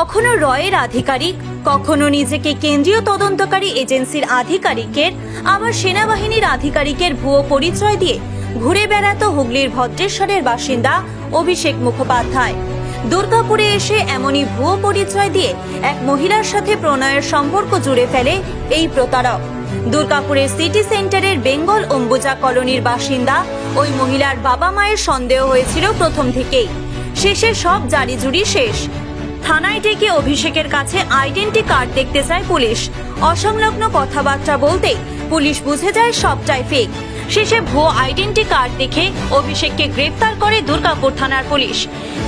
কখনো রয়ের আধিকারিক, কখনো নিজেকে কেন্দ্রীয় তদন্তকারী এজেন্সির আধিকারিকের, আবার সেনাবাহিনীর আধিকারিকের ভুয়ো পরিচয় দিয়ে ঘুরে বেড়াতো হুগলির ভদ্রেশ্বরের বাসিন্দা অভিষেক মুখোপাধ্যায়। দুর্গাপুরে এসে এমনই ভুয়ো পরিচয় দিয়ে এক মহিলার সাথে প্রণয়ের সম্পর্ক জুড়ে ফেলে এই প্রতারক। দুর্গাপুরের সিটি সেন্টারের বেঙ্গল অম্বুজা কলোনির বাসিন্দা ওই মহিলার বাবা মায়ের সন্দেহ হয়েছিল প্রথম থেকেই। শেষে সব জারি জুড়ি শেষ। থানায় ডেকে অভিষেকের কাছে আইডেন্টি কার্ড দেখতে চায় পুলিশ। অসংলগ্ন কথাবার্তা বলতে পুলিশ বুঝে যায় সবটাই ফেক শেষে ভুয়ো আইডেন্টি কার্ড দেখে অভিষেককে গ্রেফতার করে দুর্গাপুর থানার পুলিশ।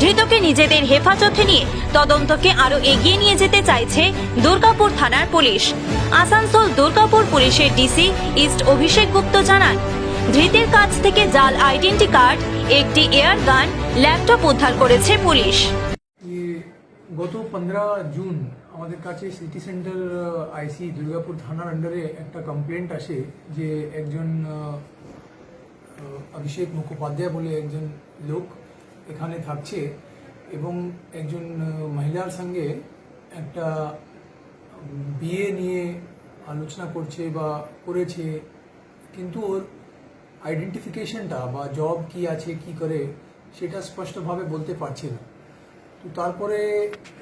ধৃতকে নিজেদের হেফাজতে নিয়ে তদন্তকে আরও এগিয়ে নিয়ে যেতে চাইছে দুর্গাপুর থানার পুলিশ। আসানসোল দুর্গাপুর পুলিশের ডিসি ইস্ট অভিষেক গুপ্ত জানান, ধৃতের কাছ থেকে জাল আইডেন্টি কার্ড, একটি এয়ার গান, ল্যাপটপ উদ্ধার করেছে পুলিশ। গত পনেরো জুন আমাদের কাছে সিটি সেন্টার আইসি দুর্গাপুর থানার আন্ডারে একটা কমপ্লেন্ট আসে যে একজন অভিষেক মুখোপাধ্যায় বলে একজন লোক এখানে থাকছে এবং একজন মহিলার সঙ্গে একটা বিয়ে নিয়ে আলোচনা করছে বা করেছে, কিন্তু ওর আইডেন্টিফিকেশনটা বা জব কি আছে, কি করে, সেটা স্পষ্টভাবে বলতে পারছে না। তারপরে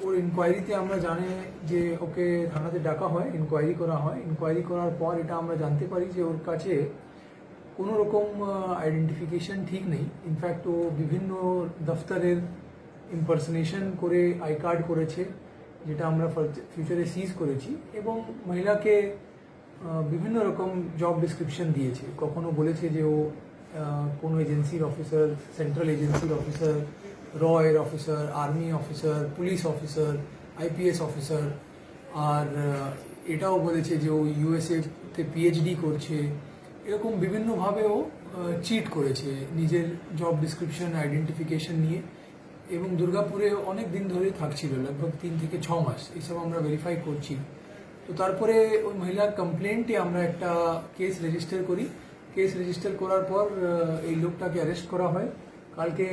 ওর ইনকোয়ারিতে আমরা জানি যে ওকে থানাতে ডাকা হয় ইনকোয়ারি করা হয়। ইনকোয়ারি করার পর এটা আমরা জানতে পারি যে ওর কাছে কোনো রকম আইডেন্টিফিকেশন ঠিক নেই। ইনফ্যাক্ট ও বিভিন্ন দফতরের ইম্পার্সনেশন করে আই কার্ড করেছে, যেটা আমরা ফিউচারে সিজ করেছি এবং মহিলাকে বিভিন্ন রকম জব ডিসক্রিপশন দিয়েছে। কখনো বলেছে যে ও কোনো এজেন্সির অফিসার সেন্ট্রাল এজেন্সির অফিসার রয়ের officer army officer police officer IPS officer আর এটাও বলেছে যে ও ইউএসএ তে পিএইচডি করছে। এরকম বিভিন্নভাবে ও চিট করেছে নিজের জব ডিসক্রিপশন আইডেন্টিফিকেশন নিয়ে। এবং দুর্গাপুরে অনেক দিন ধরে থাকছিল লগভগ তিন থেকে ছ মাস এইসব আমরা ভেরিফাই করছি। তো তারপরে ওই মহিলার কমপ্লেন্টে আমরা একটা কেস রেজিস্টার করি। কেস রেজিস্টার করার পর এই লোকটাকে অ্যারেস্ট করা হয়। কালকে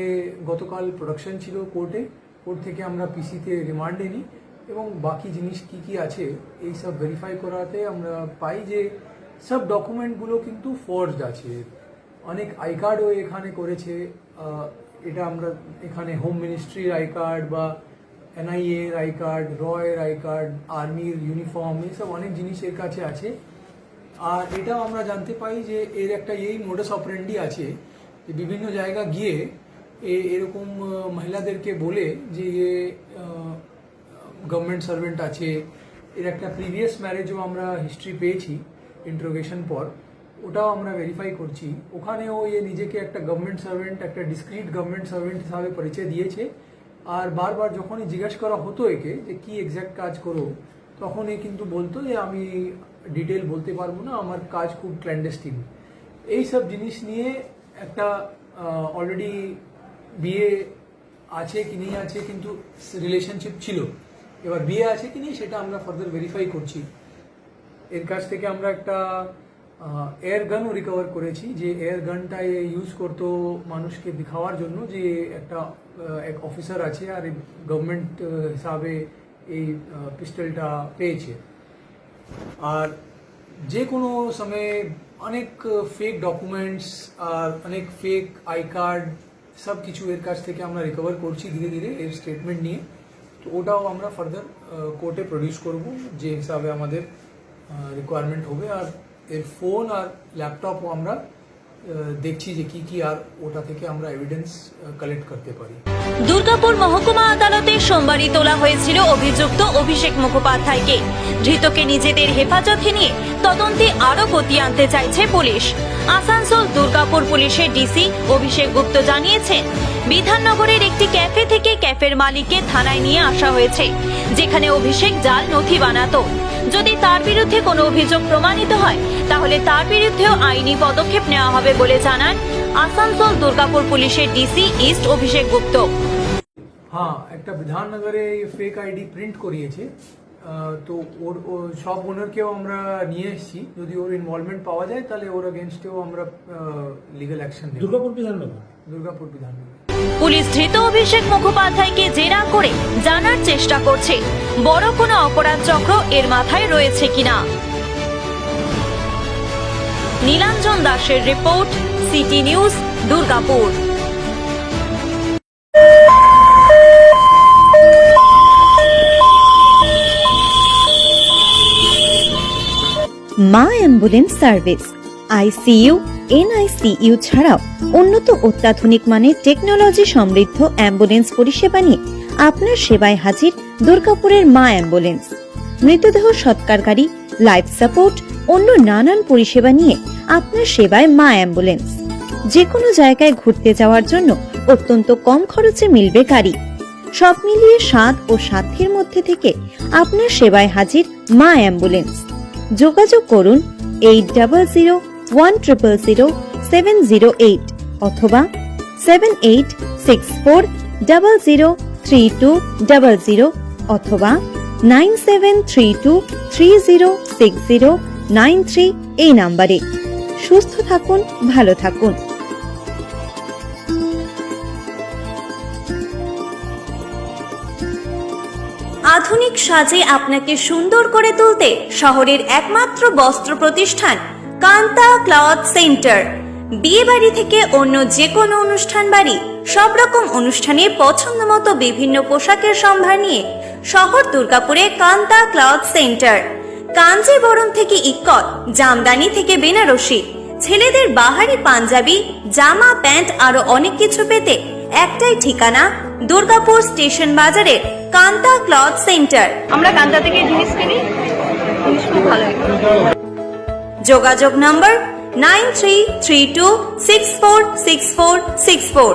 গতকাল প্রোডাকশন ছিল কোর্টে কোর্ট থেকে আমরা পিসিতে রিমান্ডে নিই এবং বাকি জিনিস কি কি আছে, এই সব ভেরিফাই করাতে আমরা পাই যে সব ডকুমেন্টগুলো কিন্তু ফোর্সড আছে। অনেক আই কার্ডও এখানে করেছে এটা আমরা এখানে হোম মিনিস্ট্রির আই কার্ড বা এনআইএ এর আই কার্ড রয়ের আই কার্ড আর্মির ইউনিফর্ম এইসব অনেক জিনিস এর কাছে আছে। আর এটাও আমরা জানতে পাই যে এর একটা এই মোডাস অপারেন্ডি আছে বিভিন্ন জায়গা গিয়ে এরকম মহিলাদেরকে বলে যে গভর্নমেন্ট সার্ভেন্ট আছে। এর একটা প্রিভিয়াস ম্যারেজও আমরা হিস্ট্রি পেয়েছি ইন্ট্রোগেশন পর। ওটাও আমরা ভেরিফাই করছি। ওখানেও এ নিজেকে একটা গভর্নমেন্ট সার্ভেন্ট একটা ডিসক্রিট গভর্নমেন্ট সার্ভেন্ট হিসাবে পরিচয় দিয়েছে। আর বারবার যখনই জিজ্ঞাসা করা হতো একে, যে কি এক্স্যাক্ট কাজ করো, তখন এ কিন্তু বলতো যে, আমি ডিটেল বলতে পারব না, আমার কাজ খুব ক্ল্যান্ডেস্টিন এই সব জিনিস নিয়ে একটা অলরেডি বিয়ে আছে কি নেই আছে কিন্তু রিলেশনশিপ ছিল। এবার বিয়ে আছে কি নেই সেটা আমরা ফার্দার ভেরিফাই করছি। এর কাছ থেকে আমরা একটা এয়ার গানও রিকভার করেছি যে এয়ার গানটা ইউজ করতো মানুষকে দেখাওয়ার জন্য যে একটা এক অফিসার আছে আর গভর্নমেন্ট হিসাবে এই পিস্টলটা পেয়েছে। আর যে কোনো সময়ে অনেক ফেক ডকুমেন্টস আর অনেক ফেক আই কার্ড সব কিছু এর কাছ থেকে আমরা রিকভার করছি ধীরে ধীরে এর স্টেটমেন্ট নিয়ে। তো ওটাও আমরা ফার্দার কোর্টে প্রডিউস করব যে হিসাবে আমাদের রিকোয়ারমেন্ট হবে। আর এর ফোন আর ল্যাপটপও আমরা দেখছি যে কি কি আর ওটা থেকে আমরা এভিডেন্স কালেক্ট করতে পারি। দুর্গাপুর মহকুমা আদালতে সোমবারই তোলা হয়েছিল অভিযুক্ত অভিষেক মুখোপাধ্যায়কে। ধৃতকে নিজেদের হেফাজতে নিয়ে তদন্তে আরও গতি আনতে চাইছে পুলিশ। আসানসোল দুর্গাপুর পুলিশের ডিসি অভিষেক গুপ্ত জানিয়েছেন, বিধাননগরের একটি ক্যাফে থেকে ক্যাফের মালিককে থানায় নিয়ে আসা হয়েছে, যেখানে অভিষেক জাল নথি বানাতো। যদি তার বিরুদ্ধে কোনো অভিযোগ প্রমাণিত হয় তাহলে তার বিরুদ্ধেও আইনি পদক্ষেপ নেওয়া হবে বলে জানান আসানসোল দুর্গাপুর পুলিশের ডিসি ইস্ট অভিষেক গুপ্ত। হ্যাঁ একটা বিধাননগরে ফেক আইডি প্রিন্ট করিয়েছে। তো ওর সব ওনারকেও আমরা নিয়ে এসেছি। যদি ওর ইনভলভমেন্ট পাওয়া যায় তাহলে ওর এগেনস্টেও আমরা লিগাল অ্যাকশন নেব। দুর্গাপুর বিধাননগর? দুর্গাপুর বিধাননগর। পুলিশ ধৃত অভিষেক মুখোপাধ্যায়কে জেরা করে জানার চেষ্টা করছে। বড় কোনো অপরাধ চক্র এর মাথায় রয়েছে কিনা? নীলাঞ্জন দাসের রিপোর্ট, সিটি নিউজ, দুর্গাপুর। মা অ্যাম্বুলেন্স সার্ভিস। আইসিইউ এনআইসিইউ ছাড়াও উন্নত অত্যাধুনিক মানের টেকনোলজি সমৃদ্ধ অ্যাম্বুলেন্স পরিষেবা নিয়ে আপনার সেবায় হাজির দুর্গাপুরের মা অ্যাম্বুলেন্স। মৃতদেহ সৎকারকারী, লাইফ সাপোর্ট, অন্য নানান পরিষেবা নিয়ে আপনার সেবায় মা অ্যাম্বুলেন্স। যে কোনো জায়গায় ঘুরতে যাওয়ার জন্য অত্যন্ত কম খরচে মিলবে গাড়ি। সব মিলিয়ে স্বাদ ও সাধ্যের মধ্যে থেকে আপনার সেবায় হাজির মা অ্যাম্বুলেন্স। যোগাযোগ করুন eight double zero one triple zero seven zero eight অথবা seven eight six four double zero three two double zero অথবা nine seven three two three zero six zero nine three এই নাম্বারে। সুস্থ থাকুন, ভালো থাকুন। আধুনিক সাজে আপনাকে সুন্দর করে তুলতে শহরের একমাত্র বস্ত্র প্রতিষ্ঠান কান্তা ক্লথ সেন্টার। বিয়ে বাড়ি থেকে অন্য যে কোনো অনুষ্ঠান বাড়ি, সব রকম অনুষ্ঠানে পছন্দ মতো বিভিন্ন পোশাকের সম্ভার নিয়ে শহর দুর্গাপুরে কান্তা ক্লথ সেন্টার। কাঞ্জিবরম থেকে ইক্কত জামদানি থেকে বেনারসি। ছেলেদের বাহারি পাঞ্জাবি জামা প্যান্ট আরও অনেক কিছু পেতে একটাই ঠিকানা দুর্গাপুর স্টেশন বাজারের কান্তা ক্লথ সেন্টার। আমরা কান্তা থেকে জিনিস কিনি খুব ভালো যোগাযোগ number nine three three two six four six four six four.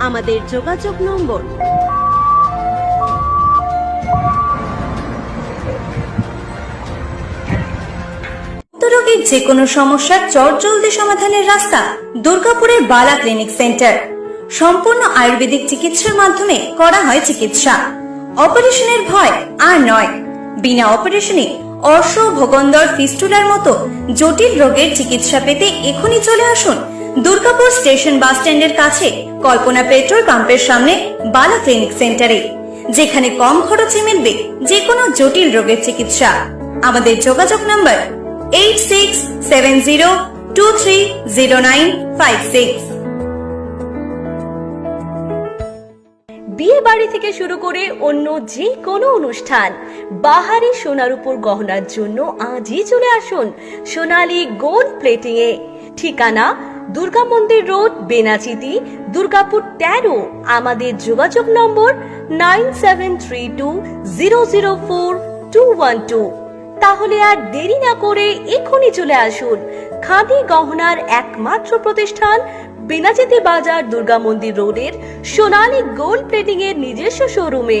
আমাদের যোগাযোগ নম্বর। রোগীর যে কোনো সমস্যার চটজলদি সমাধানের রাস্তা দুর্গাপুরের বালা ক্লিনিক সেন্টার। সম্পূর্ণ আয়ুর্বেদিক চিকিৎসার মাধ্যমে করা হয় চিকিৎসা। অপারেশনের ভয় আর নয়। বিনা অপারেশনে অর্শ ভোগন্দর, ফিস্টুলার মতো জটিল রোগের চিকিৎসা পেতে এখনই চলে আসুন দুর্গাপুর স্টেশন বাস স্ট্যান্ডের কাছে কল্পনা পেট্রোল পাম্পের সামনে বালা ক্লিনিক সেন্টারে, যেখানে কম খরচে মিলবে যে কোনো জটিল রোগের চিকিৎসা। আমাদের যোগাযোগ number eight six seven zero two three zero nine five six বিয়ে বাড়ি থেকে শুরু করে অন্য যে কোনো অনুষ্ঠান, বাহারি সোনার উপর গহনার জন্য আজই চলে আসুন সোনালী গোল্ড প্লেটিং এ ঠিকানা দুর্গা মন্দির রোড, বেনাচিতি, দুর্গাপুর তেরো, আমাদের যোগাযোগ number nine seven three two zero zero four two one two. তাহলে আর দেরি না করে এখনই চলে আসুন খাদি গহনার একমাত্র প্রতিষ্ঠান বেনাচিতি বাজার দুর্গা মন্দির রোডের সোনালী গোল্ড প্লেটিং এর নিজস্ব শোরুমে।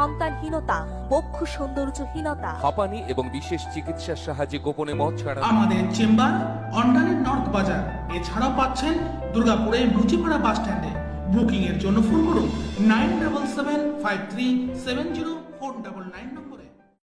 সন্তানহীনতা বক্ষ সৌন্দর্যহীনতা। হাঁপানি এবং বিশেষ চিকিৎসার সাহায্যে গোপনে মদ ছাড়া আমাদের চেম্বার অন্ডালের নর্থ বাজার। এছাড়াও পাচ্ছেন দুর্গাপুরের মুচিপাড়া বাস স্ট্যান্ডে। বুকিং এর জন্য ফোন করুন nine double seven five three seven zero four double nine নম্বরে।